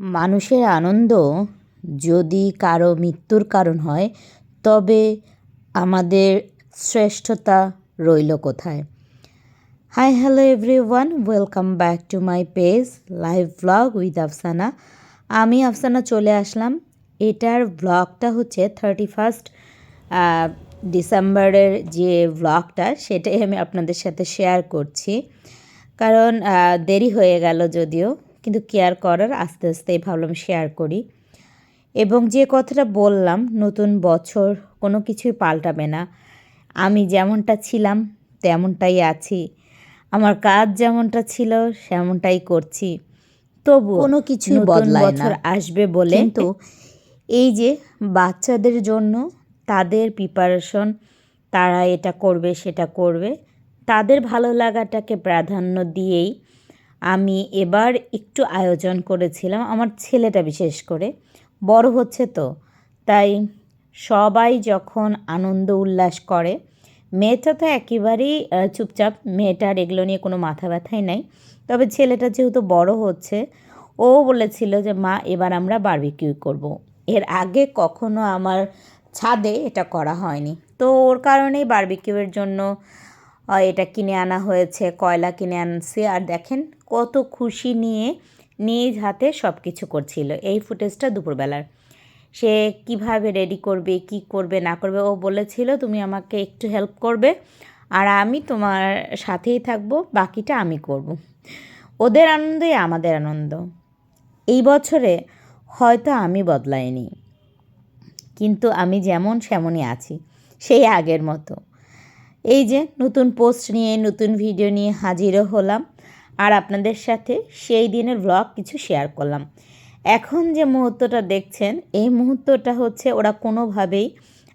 মানুষের আনন্দ যদি কারও মৃত্যুর কারণ হয়, তবে আমাদের শ্রেষ্ঠতা রইল কোথায়? Hi hello everyone welcome back to my page live blog with Afsana আমি আফসানা চলে আসলাম। এটার ব্লগটা হচ্ছে থার্টি ফার্স্ট ডিসেম্বরের যে ব্লগটা সেটাই আমি আপনাদের সাথে শেয়ার করছি। কারণ দেরি হয়ে গেল যদিও। কিন্তু কেয়ার করার আস্তে আস্তেই ভাবলাম শেয়ার করি। এবং যে কথাটা বললাম নতুন বছর কোনো কিছুই পাল্টাবে না। আমি যেমনটা ছিলাম তেমনটাই আছি। আমার কাজ যেমনটা ছিল সেমনটাই করছি। তবু কোনো কিছু বদলায়। বছর আসবে বলে কিন্তু এই যে বাচ্চাদের জন্য তাদের প্রিপারেশন তারা এটা করবে সেটা করবে তাদের ভালো লাগাটাকে প্রাধান্য দিয়েই আমি এবার একটু আয়োজন করেছিলাম, আমার ছেলেটা বিশেষ করে। বড় হচ্ছে তো, তাই সবাই যখন আনন্দ উল্লাস করে, মেয়েটা তো একেবারেই চুপচাপ, মেয়েটার এগুলো নিয়ে কোনো মাথা ব্যথাই নাই। তবে ছেলেটা যেহেতু বড় হচ্ছে, ও বলেছিল যে, মা, এবার আমরা বারবিকিউ করব। এর আগে কখনো আমার ছাদে এটা করা হয়নি। তো ওর কারণেই বারবিকিউয়ের জন্য এটা কিনে আনা হয়েছে, কয়লা কিনে আনছি। আর দেখেন কত খুশি নিয়ে নিজ হাতে সব কিছু করছিল। এই ফুটেজটা দুপুরবেলার। সে কীভাবে রেডি করবে, কি করবে, না করবে, ও বলেছিল, তুমি আমাকে একটু হেল্প করবে আর আমি তোমার সাথেই থাকব, বাকিটা আমি করব। ওদের আনন্দই আমাদের আনন্দ। এই বছরে হয়তো আমি বদলাইনি, কিন্তু আমি যেমন সেমনই আছি, সেই আগের মতো। এই যে নতুন পোস্ট নিয়ে, নতুন ভিডিও নিয়ে হাজিরও হলাম। আর আপনাদের সাথে সেই দিনের ব্লগ কিছু শেয়ার করলাম। এখন যে মুহূর্তটা দেখছেন, এই মুহূর্তটা হচ্ছে ওরা কোনোভাবেই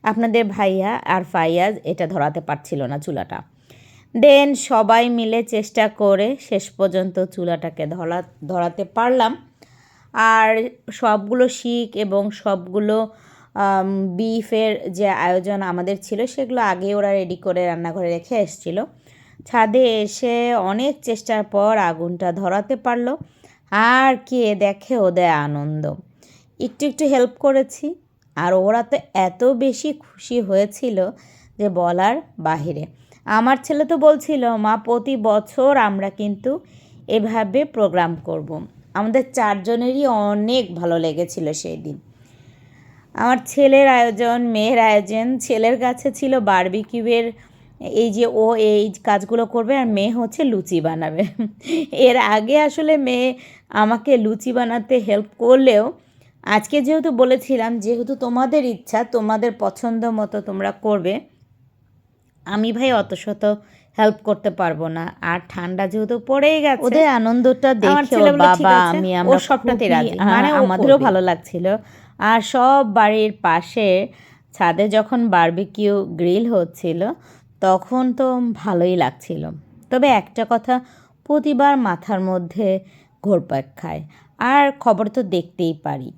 আপনাদের ভাইয়া আর ফাইয়াজ এটা ধরাতে পারছিল না চুলাটা। দেন সবাই মিলে চেষ্টা করে শেষ পর্যন্ত চুলাটাকে ধরা, ধরাতে পারলাম। আর সবগুলো শিখ এবং সবগুলো বিফের যে আয়োজন আমাদের ছিল, সেগুলো আগে ওরা রেডি করে রান্নাঘরে রেখে এসেছিল। ছাদে এসে অনেক চেষ্টার পর আগুনটা ধরাতে পারল। আর কে দেখে ওদের আনন্দ। একটু একটু হেল্প করেছি। আর ওরা তো এত বেশি খুশি হয়েছিল যে বলার বাহিরে। আমার ছেলে তো বলছিল, মা, প্রতি বছর আমরা কিন্তু এভাবে প্রোগ্রাম করব। আমাদের চারজনেরই অনেক ভালো লেগেছিল সেই দিন। আমার ছেলের আয়োজন মেয়ের আয়োজন ছেলের কাছে ছিল বারবিকিউয়ের এই যে ও এই কাজগুলো করবে আর মেয়ে হচ্ছে লুচি বানাবে। এর আগে আসলে মেয়ে আমাকে লুচি বানাতে হেল্প করলেও আজকে যেহেতু বলেছিলাম যেহেতু তোমাদের ইচ্ছা তোমাদের পছন্দ মতো তোমরা করবে আমি ভাই অত শত হেল্প করতে পারব না। আর ঠান্ডা যেহেতু পড়েই গেছে ওদের আনন্দটা দেখে ছেলে ওর বলে, "ঠিক বাবা আমি আমরা সবটাতে রাজি। মানে আমাদেরও আমাদেরও ভালো লাগছিল। আর সব বাড়ির পাশে ছাদে যখন বারবিকিউ গ্রিল হচ্ছিল, তখন তো ভালোই লাগছিল। তবে একটা কথা, প্রতিবার মাথার মধ্যে ঘোরপাক খায়। আর খবর তো দেখতেই পারি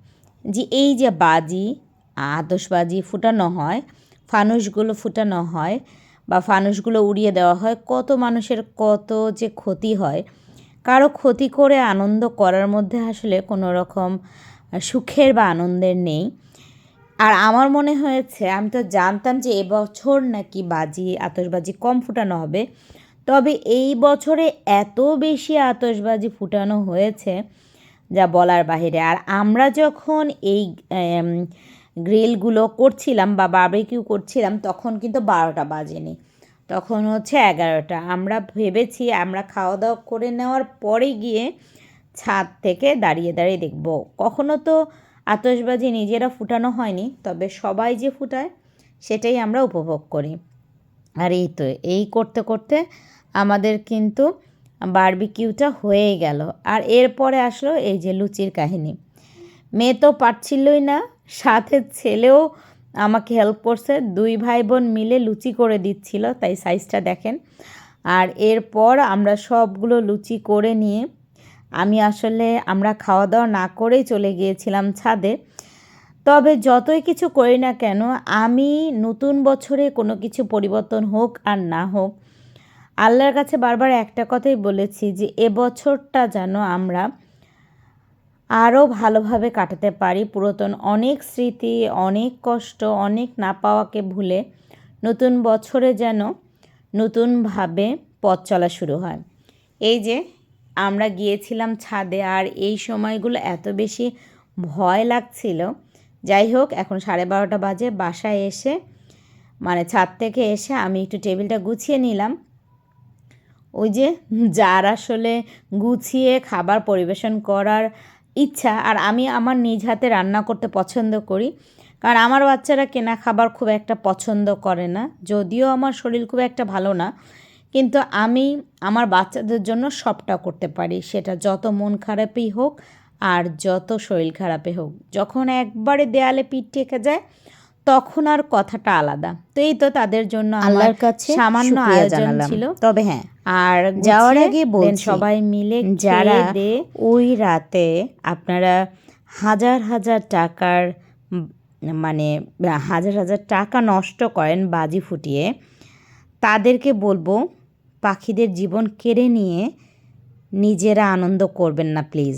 যে এই যে বাজি, আতশবাজি ফুটানো হয়, ফানুসগুলো ফুটানো হয় বা ফানুসগুলো উড়িয়ে দেওয়া হয়, কত মানুষের কত যে ক্ষতি হয়। কারও ক্ষতি করে আনন্দ করার মধ্যে আসলে কোনো রকম সুখের বা আনন্দের নেই। আর আমার মনে হয়েছে, আমি তো জানতাম যে এবছর নাকি বাজি, আতশবাজি কম ফুটানো হবে। তবে এই বছরে এত বেশি আতশবাজি ফুটানো হয়েছে যা বলার বাহিরে। আর আমরা যখন এই গ্রিলগুলো করছিলাম বা বারবিকিউ করছিলাম, তখন কিন্তু বারোটা বাজেনি। তখন হচ্ছে এগারোটা। আমরা ভেবেছি আমরা খাওয়া দাওয়া করে নেওয়ার পরে গিয়ে ছাদ থেকে দাঁড়িয়ে দাঁড়িয়ে দেখব। কখনো তো আতশবাজি নিজেরা ফুটানো হয়নি, তবে সবাই যে ফুটায়, সেটাই আমরা উপভোগ করি। আর এই তো, এই করতে করতে আমাদের কিন্তু বারবিকিউটা হয়ে গেল। আর এরপরে আসলো এই যে লুচির কাহিনী। মেয়ে তো পারছিলই না, সাথে ছেলেও আমাকে হেল্প করছে। দুই ভাই বোন মিলে লুচি করে দিচ্ছিল, তাই সাইজটা দেখেন। আর এরপর আমরা সবগুলো লুচি করে নিয়ে আমি আসলে আমরা খাওয়া দাওয়া না করেই চলে গিয়েছিলাম ছাদে। তবে যতই কিছু করি না কেন, আমি নতুন বছরে কোনো কিছু পরিবর্তন হোক আর না হোক, আল্লাহর কাছে বারবার একটা কথাই বলেছি যে এবছরটা যেন আমরা আরও ভালোভাবে কাটাতে পারি। পুরাতন অনেক স্মৃতি, অনেক কষ্ট, অনেক না পাওয়াকে ভুলে নতুন বছরে যেন নতুনভাবে পথ চলা শুরু হয়। এই যে আমরা গিয়েছিলাম ছাদে আর এই সময়গুলো এত বেশি ভয় লাগছিল। যাই হোক, এখন সাড়ে বারোটা বাজে, বাসায় এসে মানে ছাদ থেকে এসে আমি একটু টেবিলটা গুছিয়ে নিলাম। ওই যে যার আসলে গুছিয়ে খাবার পরিবেশন করার ইচ্ছা, আর আমি আমার নিজ হাতে রান্না করতে পছন্দ করি। কারণ আমার বাচ্চারা কেনা খাবার খুব একটা পছন্দ করে না, যদিও আমার শরীর খুব একটা ভালো না। কিন্তু আমি আমার বাচ্চাদের জন্য সবটা করতে পারি। সেটা যত মন খারাপই হোক আর যত শরীর খারাপে হোক। যখন একবারে দেয়ালে পিঠ টেকে যায় তখন আর কথাটা আলাদা। তো এই তো তাদের জন্য আল্লাহর কাছে সামান্য আয়োজন ছিল। তবে হ্যাঁ আর যাওয়ার আগে বলছি, সবাই মিলে যারা ওই রাতে আপনারা হাজার হাজার টাকার মানে হাজার হাজার টাকা নষ্ট করেন বাজি ফুটিয়ে তাদেরকে বলব পাখিদের জীবন কেড়ে নিয়ে নিজেরা আনন্দ করবেন না প্লিজ।